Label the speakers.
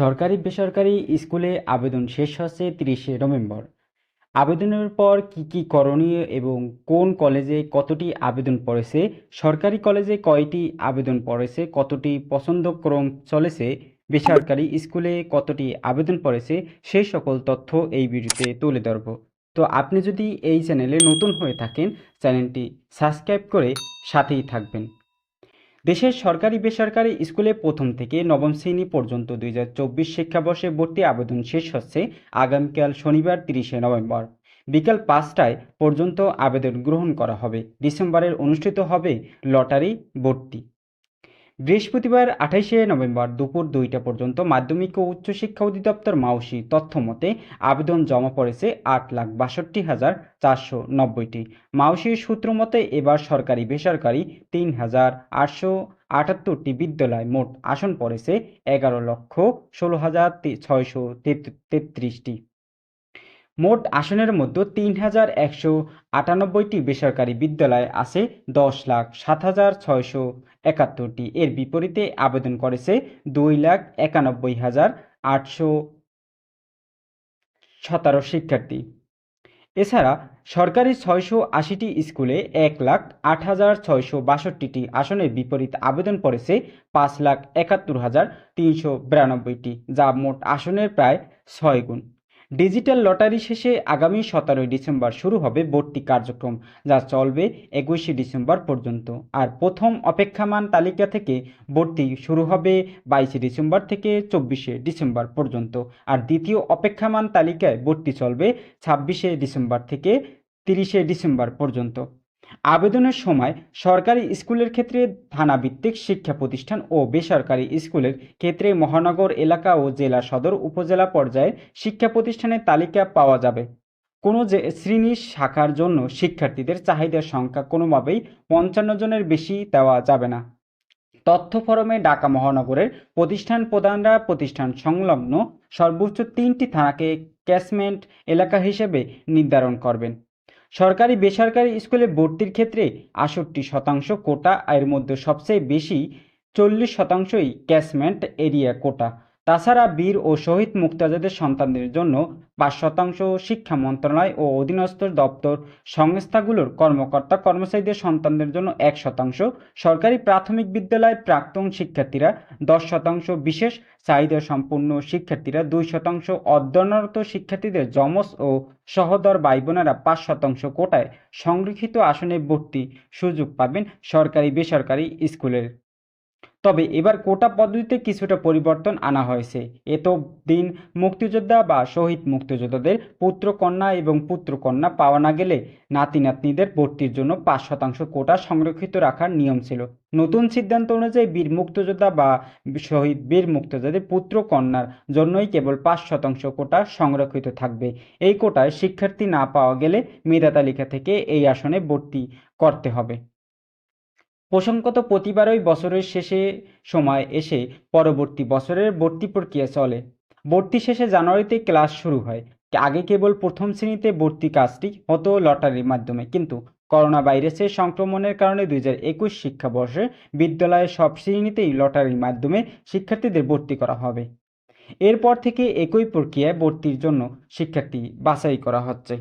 Speaker 1: সরকারি বেসরকারি স্কুলে আবেদন শেষ হচ্ছে তিরিশে নভেম্বর। আবেদনের পর কি কি করণীয় এবং কোন কলেজে কতটি আবেদন পড়েছে, সরকারি কলেজে কয়টি আবেদন পড়েছে, কতটি পছন্দক্রম চলেছে, বেসরকারি স্কুলে কতটি আবেদন পড়েছে সেই সকল তথ্য এই ভিডিওতে তুলে ধরব। তো আপনি যদি এই চ্যানেলে নতুন হয়ে থাকেন, চ্যানেলটি সাবস্ক্রাইব করে সাথেই থাকবেন। দেশের সরকারি বেসরকারি স্কুলে প্রথম থেকে নবম শ্রেণি পর্যন্ত দুই হাজার চব্বিশ শিক্ষাবর্ষে ভর্তি আবেদন শেষ হচ্ছে আগামীকাল শনিবার তিরিশে নভেম্বর। বিকাল পাঁচটায় পর্যন্ত আবেদন গ্রহণ করা হবে। ডিসেম্বরের অনুষ্ঠিত হবে লটারি ভর্তি। বৃহস্পতিবার আঠাইশে নভেম্বর দুপুর দুইটা পর্যন্ত মাধ্যমিক ও উচ্চশিক্ষা অধিদপ্তর মাউসি তথ্য মতে আবেদন জমা পড়েছে আট লাখ বাষট্টি হাজার চারশো নব্বইটি। মাউসির সূত্র মতে এবার সরকারি বেসরকারি তিন হাজার আটশো আটাত্তরটি বিদ্যালয় মোট আসন পড়েছে এগারো লক্ষ ষোলো হাজার ছয়শো তেত্রিশটি। মোট আসনের মধ্যে তিন হাজার একশো আটানব্বইটি বেসরকারি বিদ্যালয় আছে, দশ লাখ সাত হাজার ছয়শো একাত্তরটি। এর বিপরীতে আবেদন করেছে দুই লাখ একানব্বই হাজার আটশো সতেরো শিক্ষার্থী। এছাড়া সরকারি ছয়শো আশিটি স্কুলে এক লাখ আট হাজার ছয়শো বাষট্টিটি আসনের বিপরীত আবেদন পড়েছে পাঁচ লাখ একাত্তর হাজার তিনশো বিরানব্বইটি, যা মোট আসনের প্রায় ছয় গুণ। ডিজিটাল লটারি শেষে আগামী সতেরোই ডিসেম্বর শুরু হবে ভর্তি কার্যক্রম, যা চলবে একুশে ডিসেম্বর পর্যন্ত। আর প্রথম অপেক্ষামান তালিকা থেকে ভর্তি শুরু হবে বাইশে ডিসেম্বর থেকে চব্বিশে ডিসেম্বর পর্যন্ত। আর দ্বিতীয় অপেক্ষামান তালিকায় ভর্তি চলবে ছাব্বিশে ডিসেম্বর থেকে তিরিশে ডিসেম্বর পর্যন্ত। আবেদনের সময় সরকারি স্কুলের ক্ষেত্রে থানাভিত্তিক শিক্ষা প্রতিষ্ঠান ও বেসরকারি স্কুলের ক্ষেত্রে মহানগর এলাকা ও জেলা সদর উপজেলা পর্যায়ে শিক্ষা প্রতিষ্ঠানের তালিকা পাওয়া যাবে। কোনো যে শ্রেণির শাখার জন্য শিক্ষার্থীদের চাহিদার সংখ্যা কোনোভাবেই পঞ্চান্ন জনের বেশি দেওয়া যাবে না। তথ্য ফরমে ঢাকা মহানগরের প্রতিষ্ঠান প্রধানরা প্রতিষ্ঠান সংলগ্ন সর্বোচ্চ তিনটি থানাকে ক্যাশমেন্ট এলাকা হিসেবে নির্ধারণ করবেন। সরকারি বেসরকারি স্কুলে ভর্তির ক্ষেত্রে আষট্টি শতাংশ কোটা, এর মধ্যে সবচেয়ে বেশি চল্লিশ শতাংশই ক্যাশমেন্ট এরিয়া কোটা। তাছাড়া বীর ও শহীদ মুক্তাজাদের সন্তানদের জন্য পাঁচ শতাংশ শিক্ষা মন্ত্রণালয় ও অধীনস্থ দপ্তর সংস্থাগুলোর কর্মকর্তা কর্মচারীদের সন্তানদের জন্য এক শতাংশ, সরকারি প্রাথমিক বিদ্যালয়ের প্রাক্তন শিক্ষার্থীরা দশ শতাংশ, বিশেষ চাহিদা সম্পূর্ণ শিক্ষার্থীরা দুই শতাংশ, অধ্যয়নরত শিক্ষার্থীদের যমজ ও সহদর ভাই বোনেরা পাঁচ শতাংশ কোটায় সংরক্ষিত আসনে ভর্তি সুযোগ পাবেন সরকারি বেসরকারি স্কুলের। তবে এবার কোটা পদ্ধতিতে কিছুটা পরিবর্তন আনা হয়েছে। এত দিন মুক্তিযোদ্ধা বা শহীদ মুক্তিযোদ্ধাদের পুত্র কন্যা এবং পুত্র কন্যা পাওয়া না গেলে নাতি নাতনিদের ভর্তির জন্য পাঁচ শতাংশ কোটা সংরক্ষিত রাখার নিয়ম ছিল। নতুন সিদ্ধান্ত অনুযায়ী বীর মুক্তিযোদ্ধা বা শহীদ বীর মুক্তিযোদ্ধাদের পুত্র কন্যার জন্যই কেবল পাঁচ শতাংশ কোটা সংরক্ষিত থাকবে। এই কোটায় শিক্ষার্থী না পাওয়া গেলে মেধা তালিকা থেকে এই আসনে ভর্তি করতে হবে। প্রসঙ্গত প্রতিবারই বছরের শেষে সময় এসে পরবর্তী বছরের ভর্তি প্রক্রিয়া চলে। ভর্তি শেষে জানুয়ারিতে ক্লাস শুরু হয়। আগে কেবল প্রথম শ্রেণীতে ভর্তি কাজটি হতো লটারির মাধ্যমে, কিন্তু করোনা ভাইরাসের সংক্রমণের কারণে দুই হাজার একুশ শিক্ষাবর্ষে বিদ্যালয়ের সব শ্রেণীতেই লটারির মাধ্যমে শিক্ষার্থীদের ভর্তি করা হবে। এরপর থেকে একই প্রক্রিয়ায় ভর্তির জন্য শিক্ষার্থী বাছাই করা হচ্ছে।